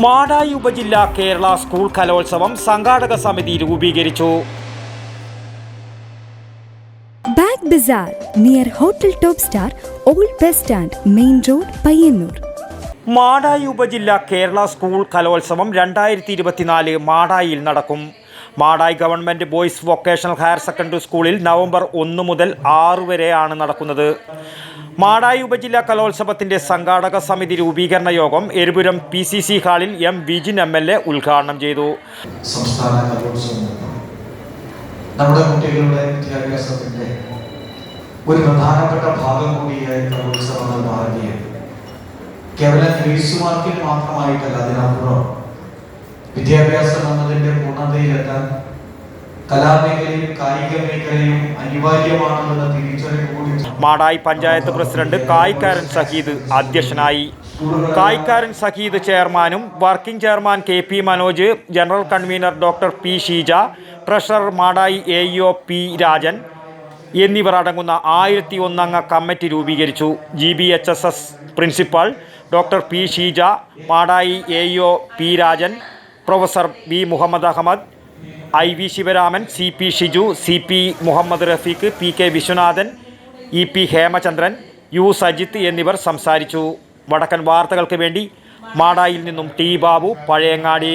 മാടായി ഉപജില്ല കേരള സ്കൂൾ കലോത്സവം സംഘാടക സമിതി രൂപീകരിച്ചു. Bag Bazar near hotel top star old bus stand main road Payyanur. Madayi ഉപജില്ല കേരള സ്കൂൾ കലോത്സവം രണ്ടായിരത്തി ഇരുപത്തിനാല് മാടായിയിൽ നടക്കും. Madayi government boys vocational higher secondary സ്കൂളിൽ നവംബർ ഒന്ന് മുതൽ ആറ് വരെയാണ് നടക്കുന്നത്. മാടായി ഉപജില്ലാ കലോത്സവത്തിന്റെ സംഘാടക സമിതി രൂപീകരണ യോഗം എരുപുരം പി സി സി ഹാളിൽ M Vijin M L A ഉദ്ഘാടനം ചെയ്തു. നമ്മുടെ കുട്ടികളുടെ വിദ്യാഭ്യാസത്തിന്റെ ഒരു പ്രധാനപ്പെട്ട ഭാഗം കൂടിയായി കലോത്സവങ്ങൾ മാറുകയാണ്. കേവലം ഗ്രേസ് മാർക്കിൽ മാത്രമായിട്ടല്ല അതിനപ്പുറം വിദ്യാഭ്യാസം എന്നതിന്റെ പൂർണതയിലെത്താൻ കലാമേഖലയും കായിക മേഖലയും അനിവാര്യമാണെന്നുള്ള തിരിച്ചറിവ് കൂടി മാടായി പഞ്ചായത്ത് പ്രസിഡന്റ് കായ്ക്കാരൻ സഹീദ് അധ്യക്ഷനായി. കായ്ക്കാരൻ സഹീദ് ചെയർമാനും working chairman K P Manoj general convener doctor P Sheeja treasurer Madayi A E O P Rajan എന്നിവർ അടങ്ങുന്ന ആയിരത്തി ഒന്നംഗ കമ്മിറ്റി രൂപീകരിച്ചു. G B H S S principal doctor P Sheeja Madayi A E O P Rajan professor V Muhammad Ahammed I V Sivaraman C P Shiju C P Muhammad Rafeeq P K Viswanathan E P Hemachandran U Sajith എന്നിവർ സംസാരിച്ചു. വടക്കൻ വാർത്തകൾക്ക് വേണ്ടി മാടായിൽ നിന്നും T Babu Pazhayangadi